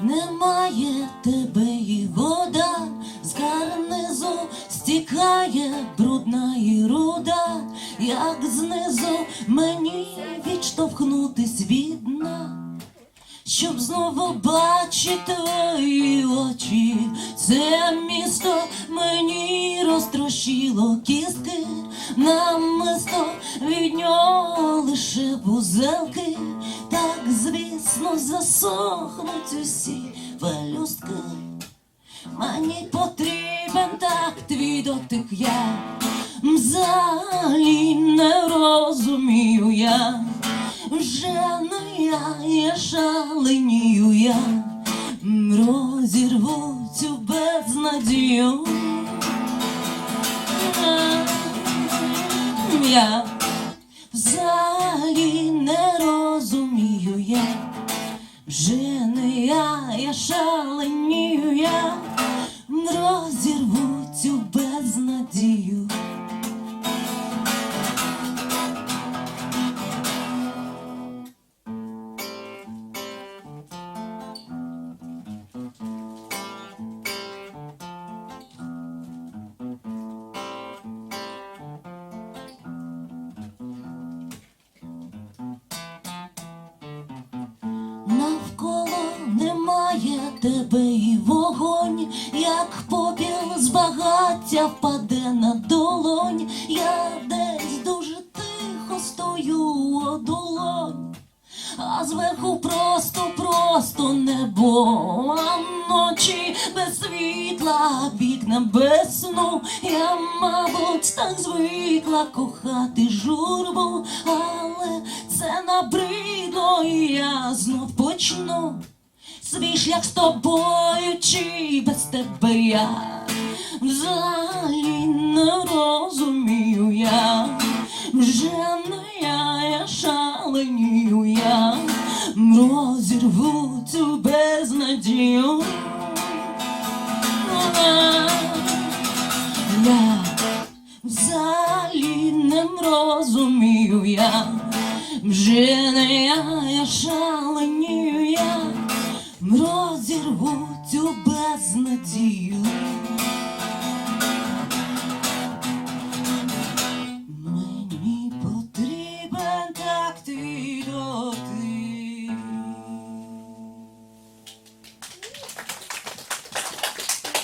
немає тебе і вода, з карнизу стікає брудна і руда, як знизу мені відштовхнутись від дна. Щоб знову бачити твої очі, це місто мені розтрощило кістки, намисто від нього лише бузелки, так звісно засохнуть усі пелюстки. Мені потрібен так твій дотик я взагалі не розумію я. Вже не я, я шаленію я, розірву цю безнадію. Я вже не я, я шаленію я, розірву цю безнадію. Тебе і вогонь, як попіл з багаття впаде на долонь. Я десь дуже тихо стою одолонь, а зверху просто, просто небо, а ночі без світла, вікна без сну. Я, мабуть, так звикла кохати журбу, але це набридло, і я знов почну. Свій шлях з тобою чи без тебе я? Взагалі не розумію я, вже не я, я шаленію я, розірву цю безнадію. Я взагалі не розумію я, вже не я, я шаленію я, розірву цю безнадію.